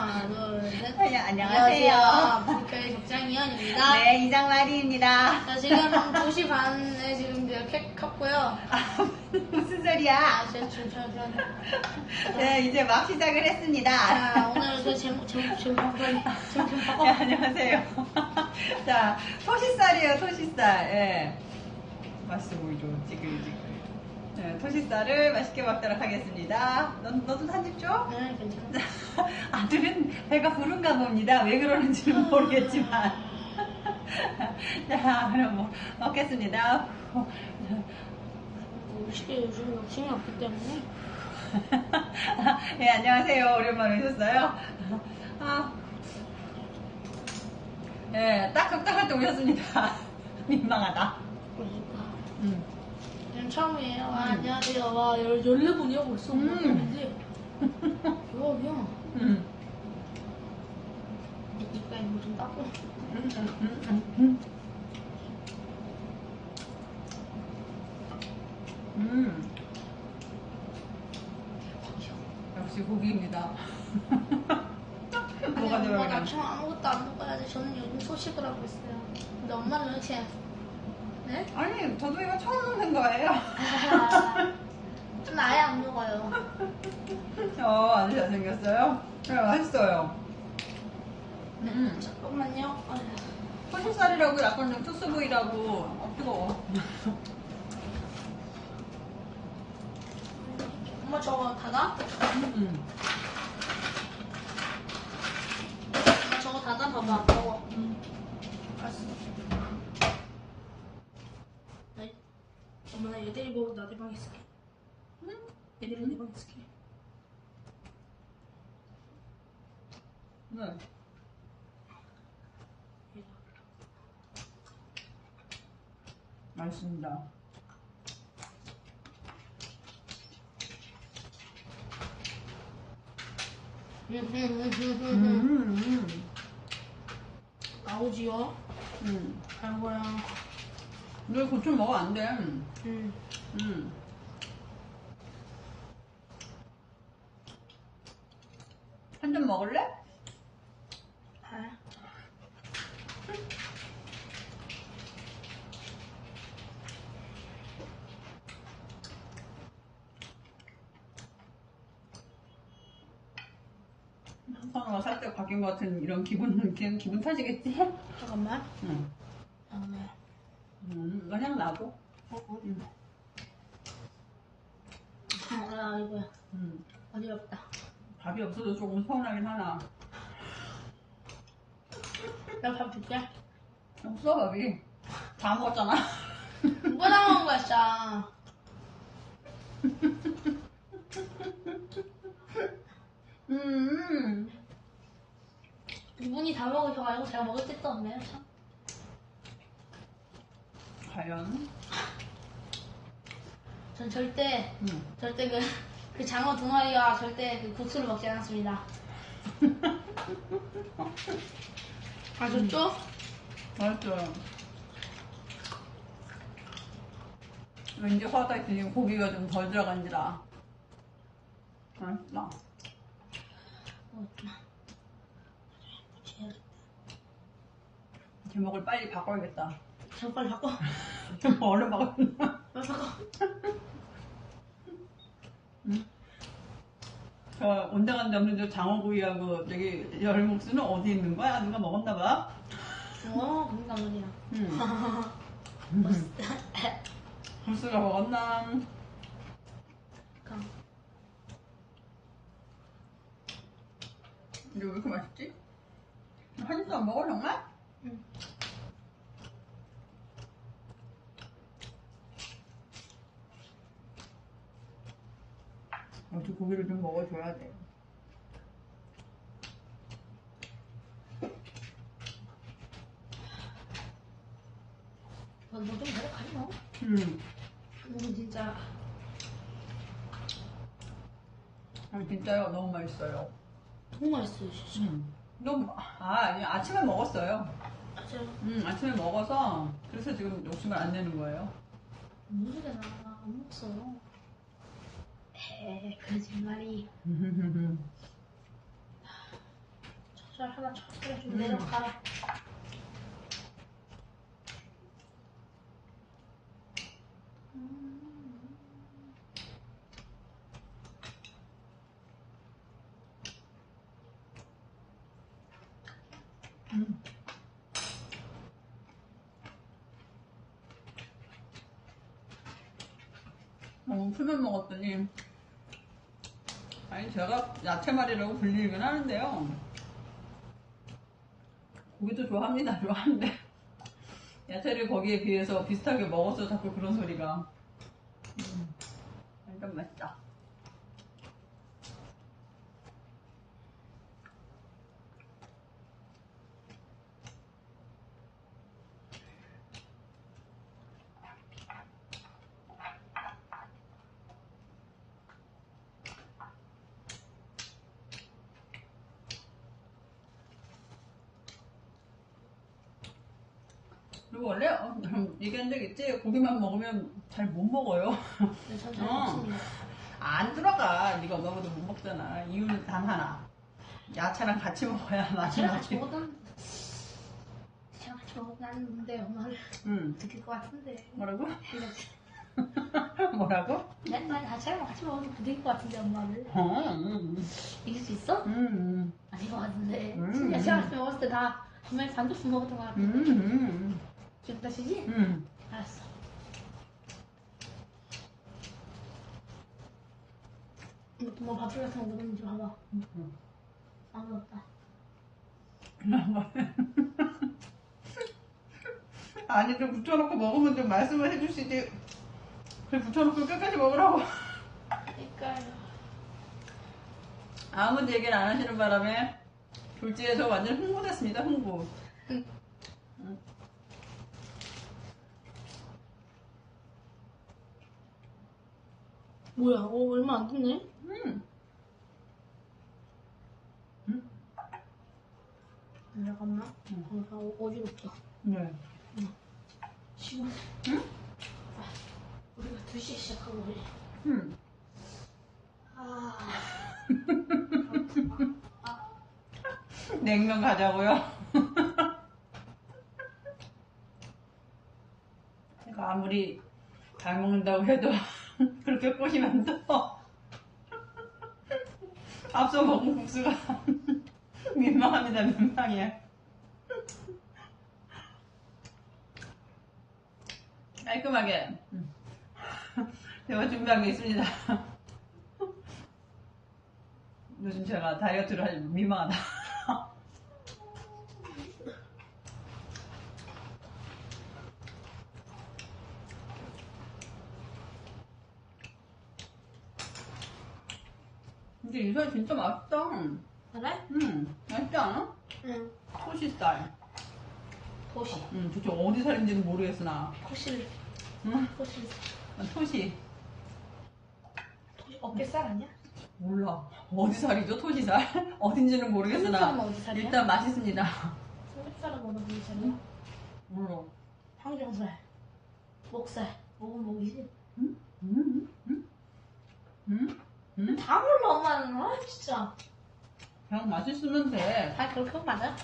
하나, 둘, 셋. 네, 안녕하세요. 적장 이현입니다. 네, 이장마리입니다. 자, 지금 2시 반에 지금 이렇게 컸고요. 아, 무슨 소리야? 아, 제, 저, 저, 저. 네, 이제 막 시작을 했습니다. 자, 오늘 그 제목, 제목, 제목. 제목 좀 네, 바꿔. 안녕하세요. 자, 토시살이에요, 토시살. 예. 맛있어 보이죠? 지글지글. 네, 토시살을 맛있게 먹도록 하겠습니다. 너, 너도 한입 줘? 네, 괜찮아. 아들은 배가 부른가 봅니다. 왜 그러는지는 모르겠지만. 자, 그럼 뭐, 먹겠습니다. 쉽게 요즘 욕심이 없기 때문에. 네, 안녕하세요. 오랜만에 오셨어요. 아, 네, 딱 적당할 때 오셨습니다. 민망하다. 그러니까. 음. 처음이에요. 아, 안녕하세요. 와, 14분이요 벌써. 음. 음. 대박이야. 음. 입가에 뭐좀 닦고. 음, 음, 음, 음. 음. 역시 고기입니다. 아니, 뭐가 엄마 들어가냐? 나처럼 아무것도 안 먹어야지. 저는 요즘 소식을 하고 있어요. 근데 엄마는 왜 이렇게. 네? 아니, 저도 이거 처음 먹는 거예요. 아, 저는 아예 안 먹어요. 어, 아주 잘생겼어요. 네, 맛있어요. 음. 잠깐만요. 아휴. 토시살이라고 약간 좀 투스 부위라고. 어, 뜨거워. 엄마 저거 닫아? 음. 엄마 저거 닫아 봐봐. 먹어. 음. 알았어. 네. 엄마 나얘 데리고 나내 방에 있을게. 음. 얘 데리고 내 방에 있을게. 네. 맛있습니다. 음, 음, 나오지요? 음. 아이고야. 너 고추 먹어 안 돼. 음. 음. 한점 먹을래? 아. 선호가 살짝 바뀐 것 같은 이런 기분, 기분, 기분 탓이겠지? 잠깐만. 응. 잠깐만. 음, 그냥 놔둬. 어, 어. 음. 아. 음. 어디 없다. 밥이 없어도 조금 서운하긴 하나. 내가 밥 줄게. 없어, 밥이. 다 먹었잖아. 누가 다 먹은 거야, 진짜. 음. 이분이 다 먹으셔가지고 제가 먹을 뜻도 없네요, 참. 과연? 전 절대, 음. 절대 그, 그 장어 두 마리와 절대 그 국수를 먹지 않았습니다. 아셨죠? 맛있어요. 왠지 화가 있으니 고기가 좀 덜 들어간지라. 맛있다. 제목을 빨리 바꿔야겠다. 저 빨리 바꿔. 좀 얼른 바꿔. 빨리 바꿔. 저 온데간데 없는 저 장어구이하고 저기 열목수는 어디 있는 거야? 누가 먹었나 봐. 어, 건강하냐. 음. 불수가 먹었나? 강. 이게 왜 이렇게 맛있지? 한 입도 안 먹어 정말? 응. 어디 고기를 좀 먹어줘야 돼. 너좀 뭐. 음. 이건 진짜. 아, 진짜요? 너무 맛있어요. 너무 맛있어요, 진짜. 음. 너무 아 아니, 아침에 먹었어요. 맞아요. 음 아침에 먹어서 그래서 지금 욕심을 안 내는 거예요. 무슨 소리야, 안 먹었어요. 에, 거짓말이. 잘 하나 쳐. 그래 좀 내려가라. 음. 어, 풀면 먹었더니 아니 제가 야채말이라고 불리긴 하는데요. 고기도 좋아합니다. 좋아하는데. 야채를 거기에 비해서 비슷하게 먹어서 자꾸 그런 소리가. 음, 완전 맛있다 그리고 원래 어, 얘기한 적 있지 고기만 먹으면 잘 못 먹어요 네, 전잘 어. 안 들어가 네가 엄마보다 못 먹잖아 이유는 단 하나 야채랑 같이 먹어야 맛이 제가 같이 나지 먹었던 제가 같이 먹었는데 엄마를 응 느낄 것 같은데. 뭐라고? 뭐라고? 맨날 야채랑 같이 먹어도 부딪힐 것 같은데 엄마를 어, 응, 이길 수 있어? 응, 응, 아닌 것 같은데. 음. 야채랑 같이 먹었을 때다 분명히 반도씩 먹었던 것 같아. 응, 응, 지금 다시지? 응. 알았어. 뭐 밥술 같은 거 먹었는지 봐봐. 응. 아무도 없다. 아니 좀 붙여놓고 먹으면 좀 말씀을 해주시지 그래 붙여놓고 끝까지 먹으라고 그러니까요. 아무도 얘기를 안 하시는 바람에 졸지에서 완전 흥분했습니다 흥분 응. 응. 뭐야? 어, 얼마 안 됐네? 음. 음? 잠깐만. 응. 아, 어, 어지럽다. 네. 지금 응? 아, 우리가 2시에 시작하고 그래. 음. 아, 냉면 가자고요. 제가 아무리 잘 먹는다고 해도 꼬시면 또 앞서 먹은 국수가 민망합니다 민망해. 깔끔하게 음. 제가 준비한 게 있습니다. 요즘 제가 다이어트를 하지 민망하다. 근데 이살 진짜 맛있다. 그래? 음, 맛있지 않아? 응. 토시살. 도시. 음, 도대체 어디 살인지는 모르겠으나. 토실. 음, 토실. 토시. 토시 어깨살 아니야? 몰라. 어디 살이죠, 토시살? 어딘지는 모르겠으나. 어디 살이야? 일단 맛있습니다. 삼겹살은 어느 부위살이야? 몰라. 항정살. 목살. 목은 목이지? 음? 음? 음? 음? 음? 다 몰라 엄마는. 아 진짜. 그냥 맛있으면 돼. 다 그렇게 맞아?